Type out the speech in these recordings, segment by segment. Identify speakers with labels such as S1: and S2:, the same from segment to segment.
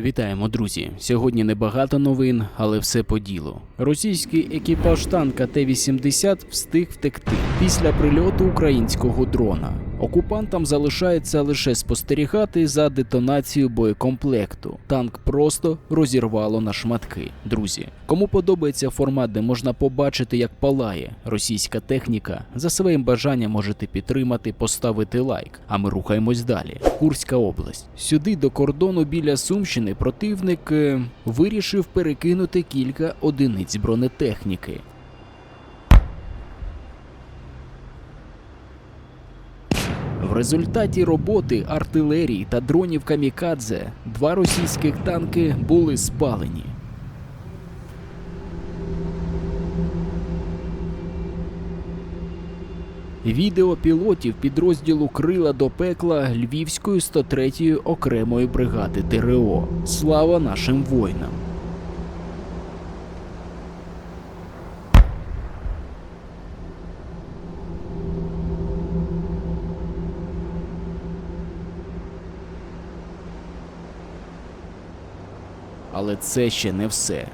S1: Вітаємо, друзі! Сьогодні небагато новин, але все по ділу. Російський екіпаж танка Т-80 встиг втекти після прильоту українського дрона. Окупантам залишається лише спостерігати за детонацією боєкомплекту. Танк просто розірвало на шматки. Друзі, кому подобається формат, де можна побачити, як палає російська техніка, за своїм бажанням можете підтримати, поставити лайк. А ми рухаємось далі. Курська область. Сюди до кордону біля Сумщини противник е, вирішив перекинути кілька одиниць бронетехніки. В результаті роботи артилерії та дронів камікадзе два російських танки були спалені. Відео пілотів підрозділу Крила до пекла Львівської 103-ї окремої бригади ТРО. Слава нашим воїнам! Але це ще не все.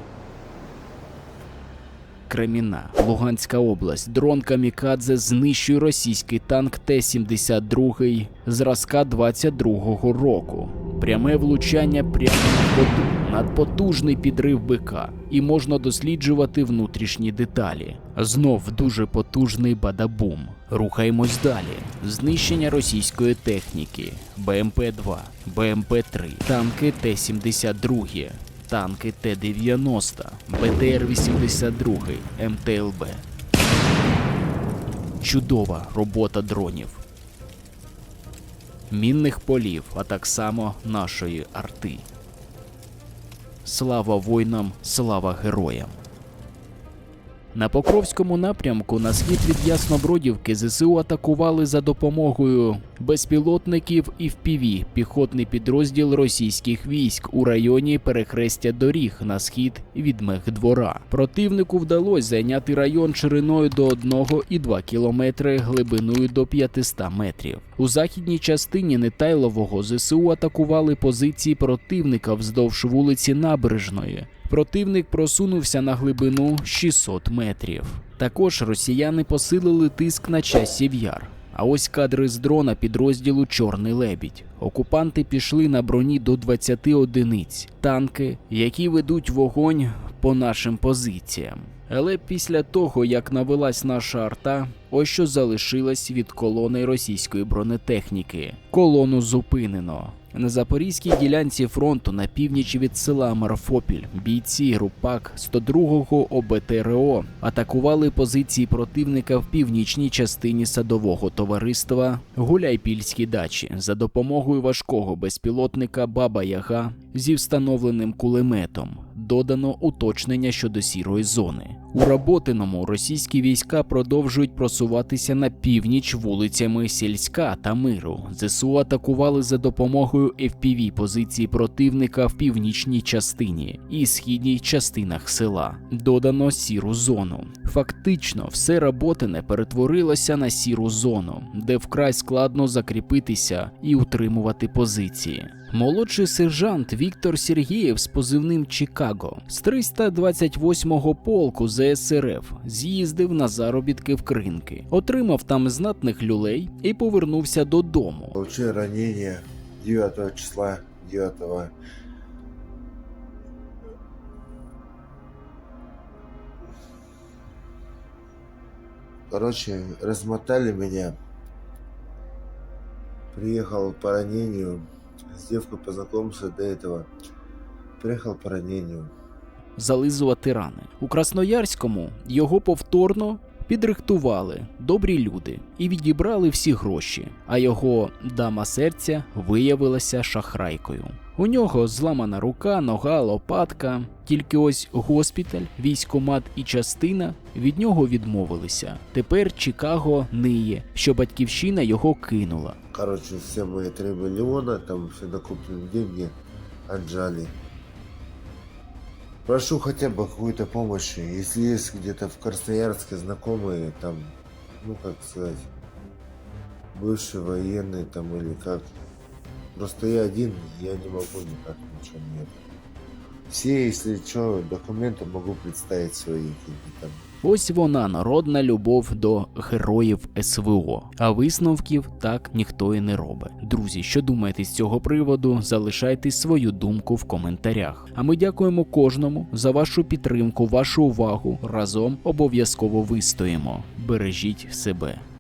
S1: Креміна, Луганська область. Дрон Камікадзе знищує російський танк Т-72 зразка 22-го року. Пряме влучання прямо на ходу, надпотужний підрив БК, і можна досліджувати внутрішні деталі. Знов дуже потужний бадабум. Рухаємось далі. Знищення російської техніки, БМП-2, БМП-3, танки Т-72, танки Т-90, БТР-82, МТЛБ. Чудова робота дронів. Мінних полів, а так само нашої арти. Слава воїнам, слава героям. На Покровському напрямку на схід від Яснобродівки ЗСУ атакували за допомогою безпілотників і впіві піхотний підрозділ російських військ у районі перехрестя доріг на схід від Мехдвора. Противнику вдалося зайняти район шириною до 1,2 кілометри, глибиною до 500 метрів. У західній частині Нетайлового ЗСУ атакували позиції противника вздовж вулиці Набережної. Противник просунувся на глибину 600 метрів. Також росіяни посилили тиск на часів яр. А ось кадри з дрона підрозділу Чорний лебідь. Окупанти пішли на броні до 20 одиниць, танки, які ведуть вогонь по нашим позиціям. Але після того, як навелась наша арта, ось що залишилось від колони російської бронетехніки. Колону зупинено. На запорізькій ділянці фронту на північ від села Марфопіль бійці групак 102-го ОБТРО атакували позиції противника в північній частині садового товариства Гуляйпільські дачі за допомогою важкого безпілотника Баба Яга зі встановленим кулеметом. Додано уточнення щодо сірої зони. У Роботиному російські війська продовжують просуватися на північ вулицями Сільська та Миру. ЗСУ атакували за допомогою FPV позиції противника в північній частині і східній частинах села. Додано сіру зону. Фактично, все Роботине перетворилося на сіру зону, де вкрай складно закріпитися і утримувати позиції. Молодший сержант Віктор Сергієв з позивним Чикаго з 328-го полку ЗСРФ з'їздив на заробітки в Кринки, отримав там знатних люлей і повернувся додому.
S2: Получил ранение 9 числа 9 Короче, размотали меня. Приехал по ранению. С девкой познакомился до этого. Приехал по ранению.
S1: зализувати рани. У Красноярському його повторно підрихтували добрі люди і відібрали всі гроші, а його дама серця виявилася шахрайкою. У нього зламана рука, нога, лопатка. Тільки ось госпіталь, військомат і частина від нього відмовилися. Тепер Чикаго ниє, що батьківщина його кинула.
S2: Короче, все мои 3 миллиона, там все накопленные деньги отжали. Прошу хотя бы какой-то помощи. Если есть где-то в Красноярске знакомые, там, ну как сказать, бывшие военные там или как, Просто я один, я не могу никак ничего нет. Все, если что, документы могу представить свои там.
S1: Ось вона народна любов до героїв СВО. А висновків так ніхто і не робить. Друзі, що думаєте з цього приводу? Залишайте свою думку в коментарях. А ми дякуємо кожному за вашу підтримку, вашу увагу. Разом обов'язково вистоїмо. Бережіть себе.